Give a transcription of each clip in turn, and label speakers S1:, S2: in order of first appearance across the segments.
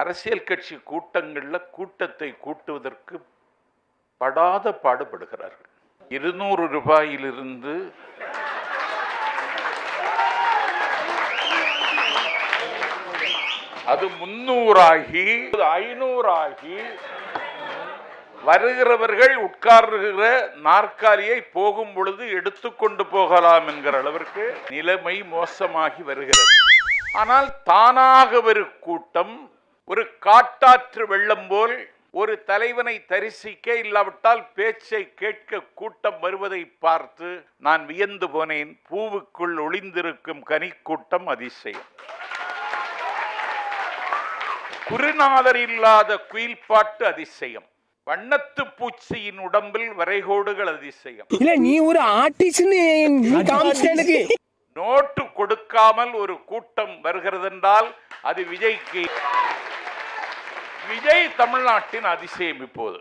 S1: அரசியல் கட்சி கூட்டங்களில் கூட்டத்தை கூட்டுவதற்கு படாத பாடுபடுகிறார்கள். இருநூறு ரூபாயிலிருந்து அது முன்னூறாகி ஐநூறாகி வருகிறவர்கள் உட்கார்கிற நாற்காலியை போகும் பொழுது எடுத்துக்கொண்டு போகலாம் என்கிற அளவிற்கு நிலைமை மோசமாகி வருகிறது. ஆனால் தானாக ஒரு கூட்டம் ஒரு காட்டாற்று வெள்ளம் போல் ஒரு தலைவனை தரிசிக்க இல்லாவிட்டால் பேச்சை கேட்க கூட்டம் வருவதை பார்த்து நான் வியந்து போனேன். பூவுக்குள் ஒளிந்திருக்கும் கனிக்கூட்டம் அதிசயம். குருநாதர் இல்லாத குயில்பாட்டு அதிசயம். வண்ணத்து பூச்சியின் உடம்பில் வரைகோடுகள் அதிசயம்.
S2: இல்ல நீ ஒரு
S1: நோட்டு கொடுக்காமல் ஒரு கூட்டம் வருகிறது என்றால் அது விஜய்க்கு விஜய் தமிழ்நாட்டின் அதிசயம் இப்போது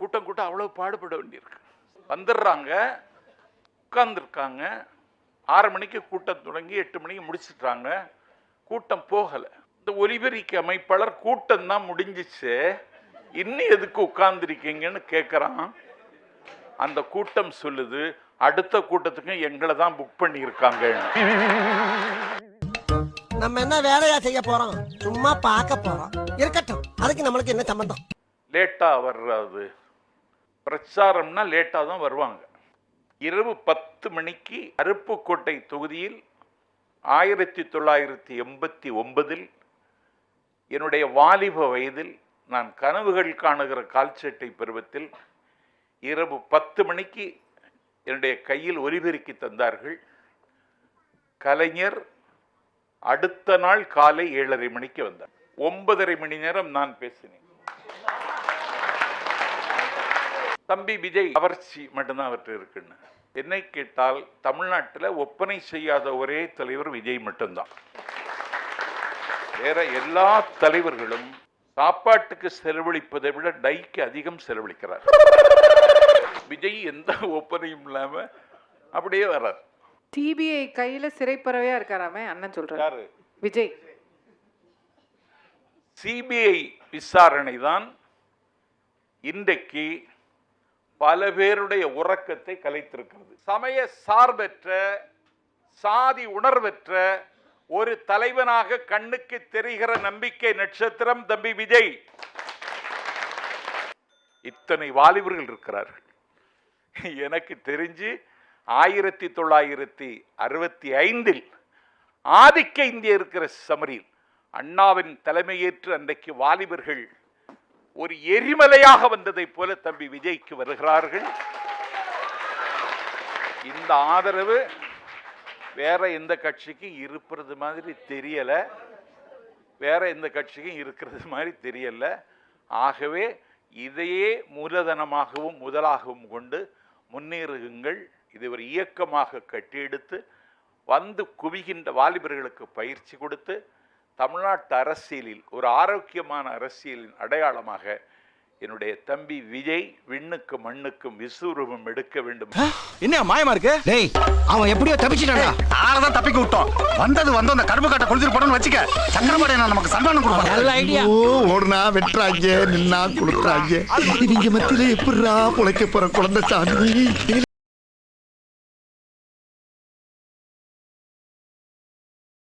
S1: கூட்டம் கூட்டம் அவ்வளோ பாடுபட வேண்டியிருக்கு. வந்துடுறாங்க உட்கார்ந்துருக்காங்க. ஆறு மணிக்கு கூட்டம் தொடங்கி எட்டு மணிக்கு முடிச்சிட்டாங்க கூட்டம் போகலை. இந்த ஒலிபெருக்கு அமைப்பாளர் கூட்டம் தான் முடிஞ்சிச்சு. இன்னும் எதுக்கு உட்கார்ந்துருக்கீங்கன்னு கேட்குறான் அந்த கூட்டம் சொல்லுது அடுத்த கூட்டத்துக்கும் எங்களை தான் புக் பண்ணியிருக்காங்க.
S3: நம்ம என்ன வேலையா செய்ய போறோம்? சும்மா பார்க்க போறோம். இருக்கட்டும். அதுக்கு நம்மளுக்கு என்ன சம்பந்தம்?
S1: லேட்டாக வர்றது. பிரச்சாரம்னா லேட்டாக தான் வருவாங்க. இரவு பத்து மணிக்கு அருப்புக்கோட்டை தொகுதியில் ஆயிரத்தி தொள்ளாயிரத்தி எண்பத்தி ஒன்பதில் என்னுடைய வாலிப வயதில் நான் கனவுகள் காணுகிற கால்சட்டை பருவத்தில் இரவு பத்து மணிக்கு என்னுடைய கையில் ஒலிபெருக்கி தந்தார்கள். கலைஞர் அடுத்த நாள் காலை ஏழரை மணிக்கு வந்தார். ஒன்பதரை மணி நேரம் நான் பேசினேன். தம்பி விஜய் கவர்ச்சி மட்டும்தான் அவர்கிட்ட இருக்குன்னு. என்னை கேட்டால் தமிழ்நாட்டில் ஒப்பனை செய்யாத ஒரே தலைவர் விஜய் மட்டும்தான். வேற எல்லா தலைவர்களும் சாப்பாட்டுக்கு செலவழிப்பதை விட டைக்கு அதிகம் செலவழிக்கிறார். விஜய் எந்த ஒப்பனையும் இல்லாம அப்படியே வர்றார்.
S4: சிபிஐ கையில சிறைப்பறவையா இருக்காராமே? அண்ணன் சொல்றாரு.
S1: யாரு?
S4: விஜய்.
S1: சிபிஐ விசாரணை தான் இன்றைக்கு பல பேருடைய உறக்கத்தை கலைத்திருக்கிறது. சமய சார்பற்ற சாதி உணர்வற்ற ஒரு தலைவனாக கண்ணுக்கு தெரிகிற நம்பிக்கை நட்சத்திரம் தம்பி விஜய். இத்தனை வாலிபர்கள் இருக்கிறார்கள். எனக்கு தெரிஞ்சு ஆயிரத்தி தொள்ளாயிரத்தி அறுபத்தி ஐந்தில் ஆதிக்க இந்திய இருக்கிற சமரில் அண்ணாவின் தலைமையேற்று அன்றைக்கு வாலிபர்கள் ஒரு எரிமலையாக வந்ததைப் போல தம்பி விஜய்க்கு வருகிறார்கள். இந்த ஆதரவு வேற எந்த கட்சிக்கும் இருப்பது மாதிரி தெரியல. வேற எந்த கட்சிக்கும் இருக்கிறது மாதிரி தெரியல. ஆகவே இதையே மூலதனமாகவும் முதலாகவும் கொண்டு முன்னேறுகுங்கள் இது ஒரு இயக்கமாக கட்டியெடுத்து வந்து குவிகின்ற வாலிபர்களுக்கு பயிற்சி கொடுத்து தமிழ்நாட்டு அரசியலில் ஒரு ஆரோக்கியமான அரசியலின் அடையாளமாக என்னுடைய தம்பி விஜய் விண்ணுக்கும் மண்ணுக்கும் விஸ்வரூபம் எடுக்க வேண்டும்.
S5: என்ன மாயமா இருக்கு?
S2: டேய் அவன் எப்படியோ தப்பிச்சிட்டான்டா.
S5: தான் தப்பிக்க விட்டோம். வந்தது வந்து அந்த கரும்பு காட்ட கொடுத்துட்டு போடணும்னு வச்சுக்க. சக்கரபாடியை நமக்கு சன்மானம் கொடுப்பாங்க
S2: நல்ல ஐடியா
S6: ஓ ஓடுனா வெட்டுறாங்க நின்னா குளுக்குறாங்க இவங்க மத்தியில எப்படிரா பொழைக்க போற குழந்தை சாமி?